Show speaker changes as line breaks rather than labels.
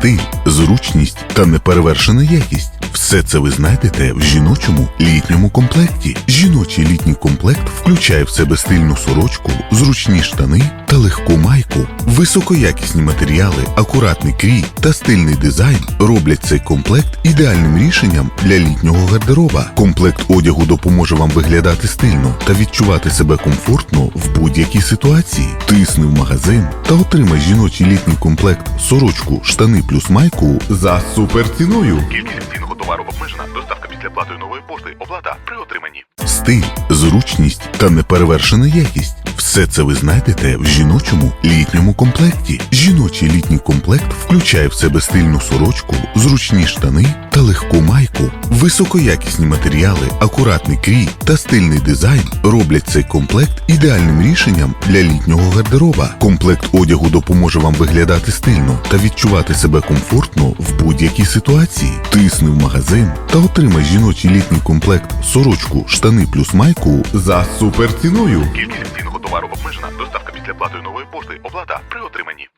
Стиль, зручність та неперевершена якість. Все це ви знайдете в жіночому літньому комплекті. Жіночий літній комплект включає в себе стильну сорочку, зручні штани та легку. Високоякісні матеріали, акуратний крій та стильний дизайн роблять цей комплект ідеальним рішенням для літнього гардероба. Комплект одягу допоможе вам виглядати стильно та відчувати себе комфортно в будь-якій ситуації. Тисни в магазин та отримай жіночий літній комплект сорочку, штани плюс майку за суперціною.
Кількість цінного товару обмежена. Доставка після плати нової пошти. Оплата при отриманні.
Стиль, зручність та неперевершена якість. Все це ви знайдете в жіночому літньому комплекті. Жіночий літній комплект включає в себе стильну сорочку, зручні штани та легку майку. Високоякісні матеріали, акуратний крій та стильний дизайн роблять цей комплект ідеальним рішенням для літнього гардероба. Комплект одягу допоможе вам виглядати стильно та відчувати себе комфортно в будь-якій ситуації. Тисни в магазин та отримай жіночий літній комплект сорочку, штани плюс майку за суперціною.
Кількість товару обмежена. Доставка після плати нової пошти. Оплата при отриманні.